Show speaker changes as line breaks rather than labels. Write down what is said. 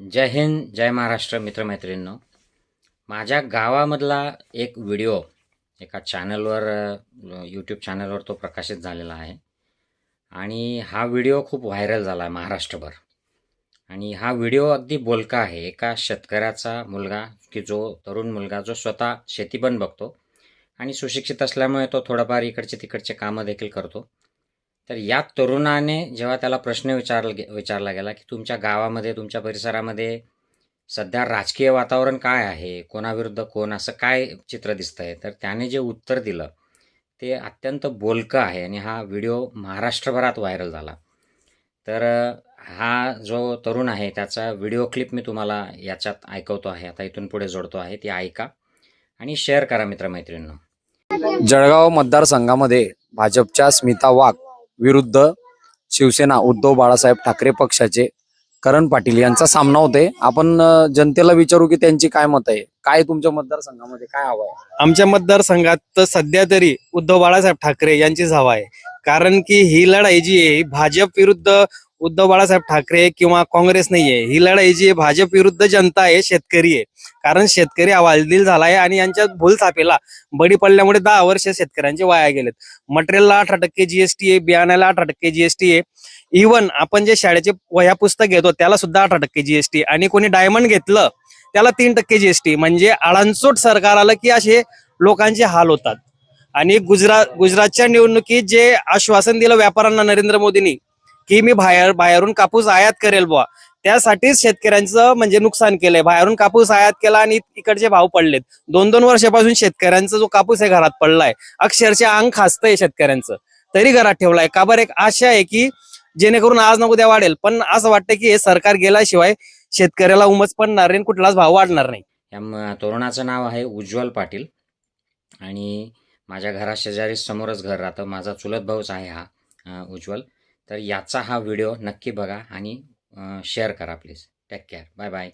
जय हिंद जय महाराष्ट्र मित्रमैत्रिणींनो. माझ्या गावामधला एक व्हिडिओ एका चॅनलवर यूट्यूब चॅनलवर तो प्रकाशित झालेला आहे. आणि हा व्हिडिओ खूप व्हायरल झाला आहे महाराष्ट्रभर. आणि हा व्हिडिओ अगदी बोलका आहे. एका शेतकऱ्याचा मुलगा की जो तरुण मुलगा जो स्वतः शेती पण बघतो आणि सुशिक्षित असल्यामुळे तो थोडंफार इकडचे तिकडचे कामं देखील करतो. तर या तरुणाने जेव्हा त्याला प्रश्न विचारला गे विचारला गेला की तुमच्या गावामध्ये तुमच्या परिसरामध्ये सध्या राजकीय वातावरण काय आहे? कोणाविरुद्ध कोण? असं काय चित्र दिसतं आहे तर त्याने जे उत्तर दिलं ते अत्यंत बोलकं आहे आणि हा व्हिडिओ महाराष्ट्रभरात व्हायरल झाला. तर हा जो तरुण आहे त्याचा व्हिडिओ क्लिप मी तुम्हाला याच्यात ऐकवतो आहे. आता इथून पुढे जोडतो आहे. ती ऐका आणि शेअर करा मित्रमैत्रिणींनो.
जळगाव मतदारसंघामध्ये भाजपच्या स्मिता वाघ विरुद्ध शिवसेना उद्धव बाळासाहेब ठाकरे पक्षाचे करण पाटील यांचा सामना होते आपण जनतेला विचारू की त्यांची काय मत आहे? काय तुमच्या मतदारसंघामध्ये काय हवं आहे?
आमच्या मतदारसंघात तर सध्या तरी उद्धव बाळासाहेब ठाकरे यांचीच हवा आहे. कारण की ही लढाई जी आहे भाजप विरुद्ध उद्धव बाळासाहेब ठाकरे किंवा काँग्रेस नाहीये. ही लढाई जी आहे भाजप विरुद्ध जनता आहे शेतकरी आहे. कारण शेतकरी हवालदिल झालाय आणि यांच्या भूल थापेला. बडी पडल्यामुळे दहा वर्ष शेतकऱ्यांचे वाया गेलेत. मटेरियलला अठरा टक्के जीएसटी आहे बियाण्याला अठरा टक्के जीएसटी आहे. इव्हन आपण जे शाळेचे वह्या पुस्तक घेतो त्याला सुद्धा अठरा टक्के जीएसटी आणि कोणी डायमंड घेतलं त्याला तीन टक्के जीएसटी म्हणजे आळणचोट सरकार आलं की असे लोकांचे हाल होतात. आणि गुजरात गुजरातच्या निवडणुकीत जे आश्वासन दिलं व्यापाऱ्यांना नरेंद्र मोदींनी की मी बाहेर बाहेरून कापूस आयात करेल बुवा. त्यासाठीच शेतकऱ्यांचं म्हणजे नुकसान केलंय. बाहेरून कापूस आयात केला आणि इकडचे भाव पडलेत. दोन दोन वर्षापासून शेतकऱ्यांचा जो कापूस आहे घरात पडलाय अक्षरशः अंग खासतंय शेतकऱ्यांचं. तरी घरात ठेवलाय. का बरं? एक आशा आहे की जेणेकरून आज ना उद्या वाढेल. पण असं वाटतं की हे सरकार गेल्याशिवाय शेतकऱ्याला उमच पडणार नाही कुठलाच भाव वाढणार नाही.
या तरुणाचं नाव आहे उज्ज्वल पाटील. आणि माझ्या घरा शेजारी समोरच घर राहतं माझा चुलत भाऊच आहे हा उज्ज्वल. तर याचा हा व्हिडिओ नक्की बघा आणि शेअर करा please take care bye bye